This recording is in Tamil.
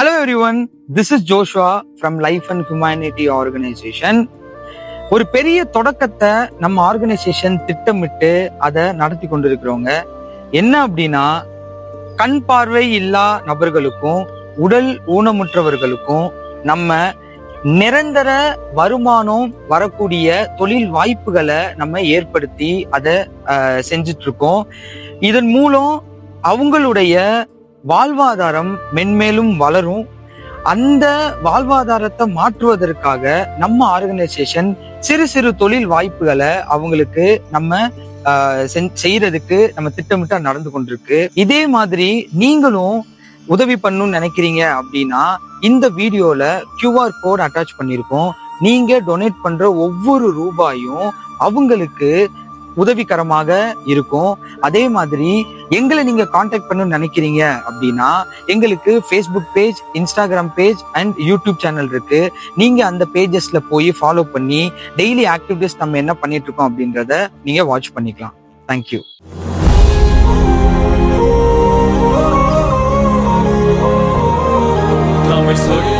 Hello everyone this is Joshua from life and humanity organisation ஒரு பெரிய தொடக்கத்தை நம்ம ஆர்கனைசேஷன் திட்டமிட்டு அதை நடத்தி கொண்டிருக்கிறோங்க என்ன அப்படின்னா கண் பார்வை இல்லா நபர்களுக்கும் உடல் ஊனமுற்றவர்களுக்கும் நம்ம நிரந்தர வருமானம் வரக்கூடிய தொழில் வாய்ப்புகளை நம்ம ஏற்படுத்தி அதை செஞ்சுட்டு இருக்கோம் இதன் மூலம் அவங்களுடைய வாழ்வாதாரம் மென்மேலும் வளரும். அந்த வாழ்வாதாரத்தை மாற்றுவதற்காக நம்ம ஆர்கனைசேஷன் சிறு சிறு தொழில் வாய்ப்புகளை அவங்களுக்கு நம்ம ஆஹ், செய்யறதுக்கு நம்ம திட்டமிட்டா நடந்து கொண்டிருக்கு. இதே மாதிரி நீங்களும் உதவி பண்ணணும்னு நினைக்கிறீங்க அப்படின்னா இந்த வீடியோல கியூஆர் கோட் அட்டாச் பண்ணியிருக்கோம் நீங்க டொனேட் பண்ற ஒவ்வொரு ரூபாயும் அவங்களுக்கு உதவிகரமாக இருக்கும். அதே மாதிரி எங்களை நீங்க காண்டாக்ட் பண்ணணும்னு நினைக்கிறீங்க அப்படின்னா எங்களுக்கு Facebook page Instagram page and YouTube channel இருக்கு. நீங்க அந்த பேஜஸ்ல போய் ஃபாலோ பண்ணி டெய்லி ஆக்டிவிட்டிஸ் நம்ம என்ன பண்ணிட்டு இருக்கோம் அப்படின்றத நீங்க வாட்ச் பண்ணிக்கலாம். தேங்க்யூ தமிழ் சொல்லித்